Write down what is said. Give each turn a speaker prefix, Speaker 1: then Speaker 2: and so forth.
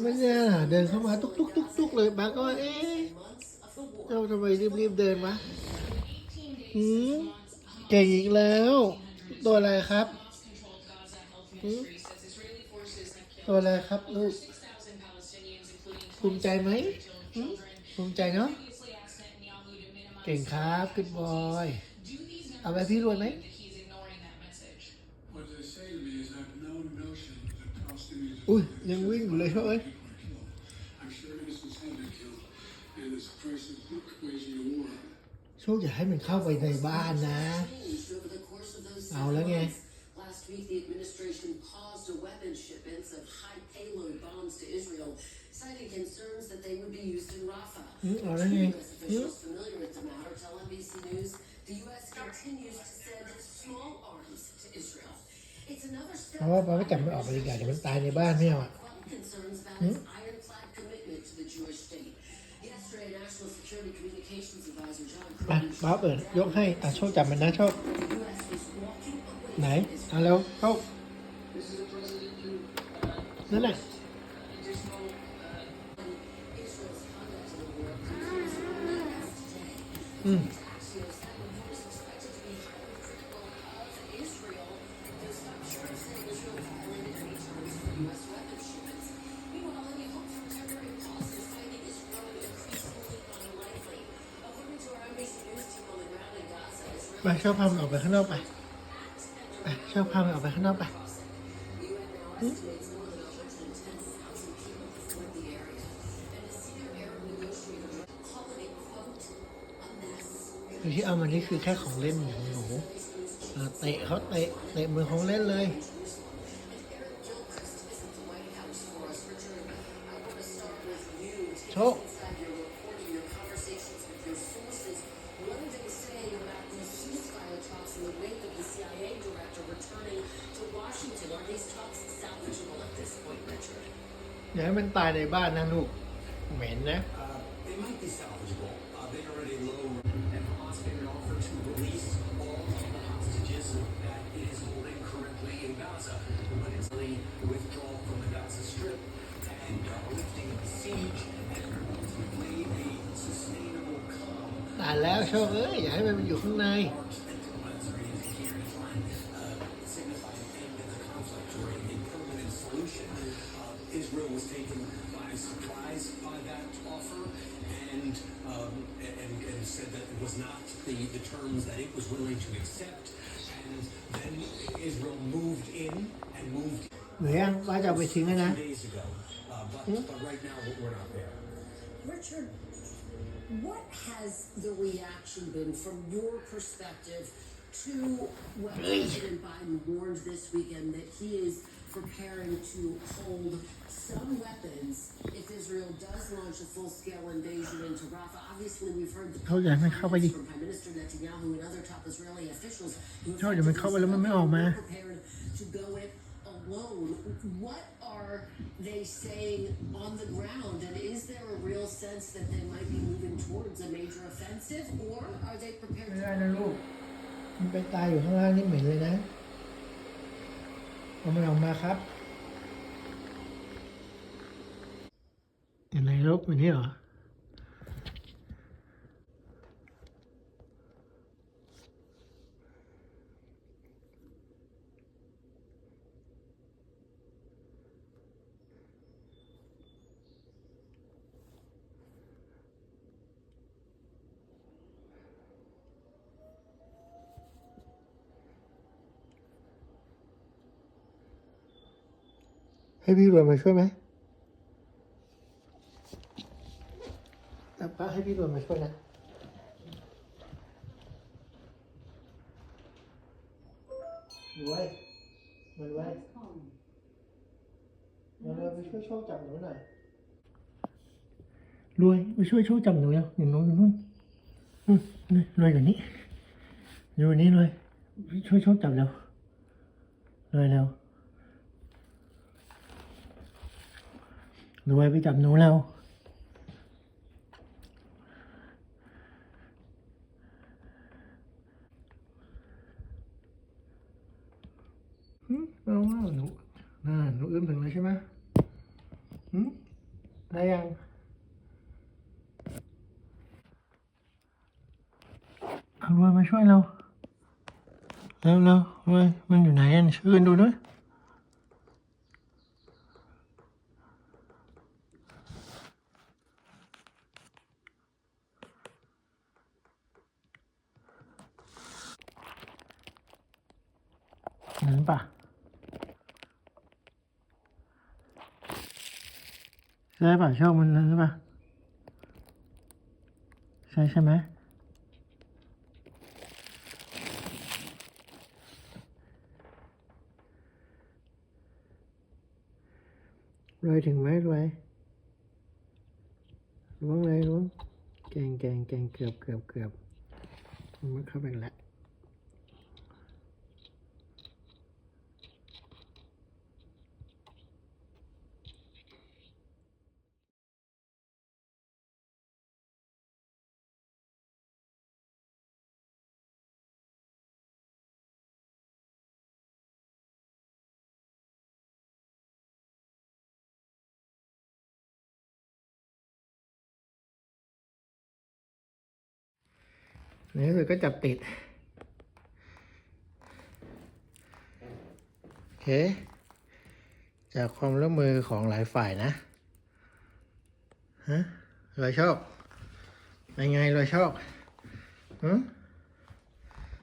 Speaker 1: ไม่เนี่ยเดินเข้ามาตุ๊กตุ๊กตุ๊กตุ๊กเลยป้าก็เอ๊ะเจ้าทำไมรีบรีบเดินวะหืมเก่งอีกแล้ว ตัวอะไรครับหืมตัวอะไรครับลูกภูมิใจไหมหืมภูมิใจเนาะเก่งครับ good boy เอาไปพี่รวยไหม อุ้ยยังวิ่งอยู่เลยเฮ้ย
Speaker 2: I'm sure innocents have been killed, and it's a price of waging a war.
Speaker 1: โชคอย่าให้มันเข้าไปในบ้านนะ
Speaker 3: changed over the course of those
Speaker 1: เอา
Speaker 3: seven
Speaker 1: แล้วไง
Speaker 3: months. Last week, the administration paused a weapons shipments of high payload bombs to Israel, citing concerns that they would be used in Rafah.
Speaker 1: อืมเอาแล้วไง
Speaker 3: U.S. officials
Speaker 1: เพ
Speaker 3: step
Speaker 1: ราะว่าป้าไม่จับมันออกบริการเดี๋ยวมันตายในบ้านไม่เอาอะ
Speaker 3: concerns about its ironclad commitment to the Jewish state. Yesterday, National Security Communications Advisor John
Speaker 1: ไป
Speaker 3: Kirby
Speaker 1: ป้าเปิดยกให้อะโชคจับมันนะโชค
Speaker 3: the U.S. was walking away
Speaker 1: ไหนเอาแล้วโชคนั่นแหละ
Speaker 3: Israel's conduct in the war continues to remain as today.
Speaker 1: อืม ไปชอบพามันออกไปข้างนอกไปไปชอบพามันออกไปข้างนอกไปคือที่เอามันนี่คือแค่ของเล่นของหนูเตะเขาเตะเตะมือของเล่นเลย
Speaker 3: โชค
Speaker 1: อย่าให้มันตายในบ้านนะลูก เหม็นนะ ตายแล้วโชคเอ้ยอย่าให้มันอยู่ข้างใน
Speaker 4: Israel was taken by surprise by that offer and, um, and, and said that it was not the, the terms that it was willing to accept. And then Israel moved in and moved
Speaker 1: หนูยังป้าจะเอาไปทิ้งแล้วนะ
Speaker 4: two days ago. Uh, but, but right now we're not there.
Speaker 3: Richard, what has the reaction been from your perspective to what President Biden warned this weekend that he is preparing to hold some weapons if Israel does launch a full-scale invasion into Rafah? Obviously, we've heard the
Speaker 1: เขาอยากให้เข้าไปดิ
Speaker 3: from Prime Minister Netanyahu and other top Israeli officials who have
Speaker 1: ชอบเดี๋ยวมันเข้าไปแล้วมันไม่ออกมา
Speaker 3: prepared to go it alone. What are they saying on the ground? And is there a real sense that they might be moving towards a major offensive, or are they prepared
Speaker 1: ไม่
Speaker 3: to
Speaker 1: ได้นะลูก มันไปตายอยู่ข้างล่างนี่เหม็นเลยนะ เอามันออกมาครับอย่างไรลบมันนี่เหรอ ให้พี่รวยมาช่วยไหมแต่ป้าให้พี่รวยมาช่วยนะรวยมารวยมารวยไปช่วยโชคจับหนูหน่อยรวยไปช่วยโชคจับหนูแล้วอย่างนู้นอย่างนู้นอืมนี่รวยกว่านี้รวยกว่านี้รวยช่วยโชคจับแล้วรวยแล้ว รวยไปจับหนูแล้วหึเอาว่าหนูน่าหนูอื้มถึงเลยใช่ไหมหึได้ยังเอารวยมาช่วยเรา เร็วเร็วรวยมันอยู่ไหนอะช่วยกันดูด้วย นั่นปะใช่ปะชอบมันนั้นใช่ปะใช่ใช่ไหมรวยถึงไหมรวยล้วงเลยล้วงเก่งเก่งเก่งเกือบเกือบเกือบมันเข้าไปแล้ว ในที่สุดก็จับติด โอเค จากความร่วมมือของหลายฝ่ายนะ ฮะรอยโชคเป็นไงรอยชอก อืม